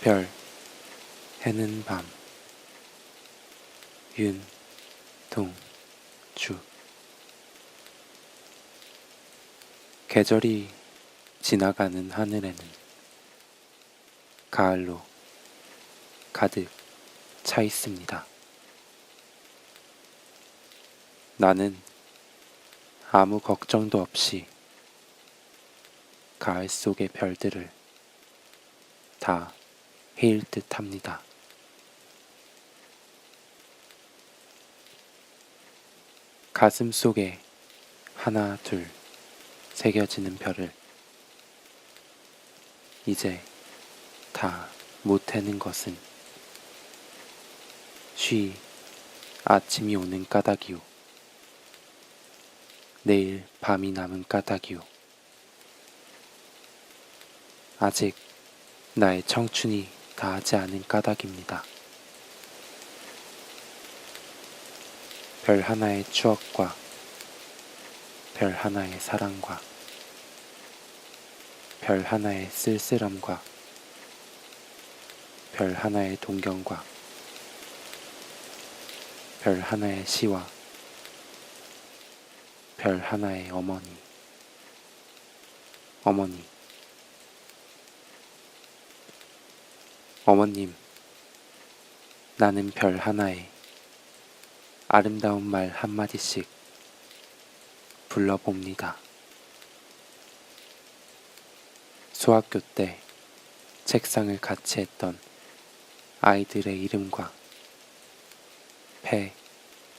별, 해는 밤, 윤, 동, 주. 계절이 지나가는 하늘에는 가을로 가득 차 있습니다. 나는 아무 걱정도 없이 가을 속의 별들을 다 헤일 듯 합니다. 가슴 속에 하나, 둘 새겨지는 별을 이제 다못 해는 것은 쉬 아침이 오는 까닭이오. 내일 밤이 남은 까닭이오. 아직 나의 청춘이 다하지 않은 까닭입니다. 별 하나의 추억과 별 하나의 사랑과 별 하나의 쓸쓸함과 별 하나의 동경과 별 하나의 시와 별 하나의 어머니 어머니 어머님 나는 별 하나에 아름다운 말 한마디씩 불러봅니다. 수학교 때 책상을 같이 했던 아이들의 이름과 폐,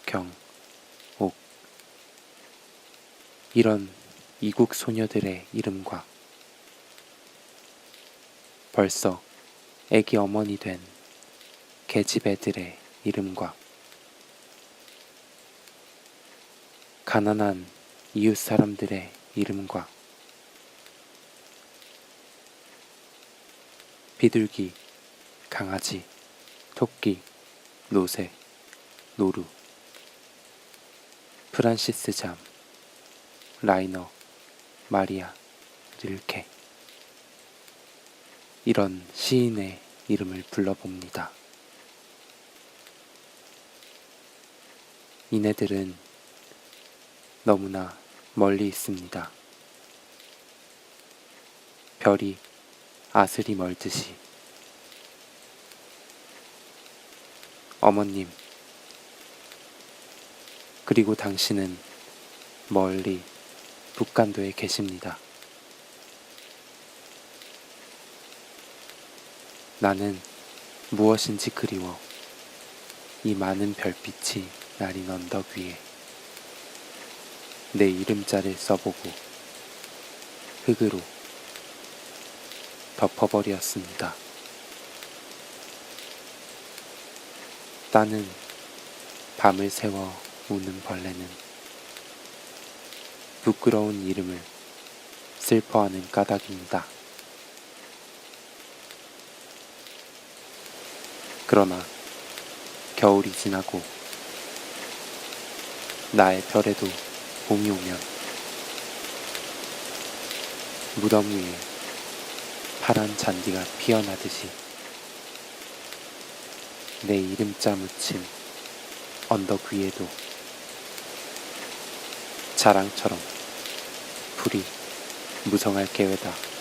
경, 옥 이런 이국 소녀들의 이름과 벌써 애기 어머니 된 계집 애들의 이름과 가난한 이웃 사람들의 이름과 비둘기, 강아지, 토끼, 노새, 노루, 프란시스 잠, 라이너, 마리아, 릴케 이런 시인의 이름을 불러봅니다. 이네들은 너무나 멀리 있습니다. 별이 아슬이 멀듯이 어머님 그리고 당신은 멀리 북간도에 계십니다. 나는 무엇인지 그리워 이 많은 별빛이 나린 언덕 위에 내 이름자를 써보고 흙으로 덮어버렸습니다. 따는 밤을 새워 우는 벌레는 부끄러운 이름을 슬퍼하는 까닭입니다. 그러나 겨울이 지나고 나의 별에도 봄이 오면 무덤 위에 파란 잔디가 피어나듯이 내 이름자 묻힌 언덕 위에도 자랑처럼 풀이 무성할 계획다.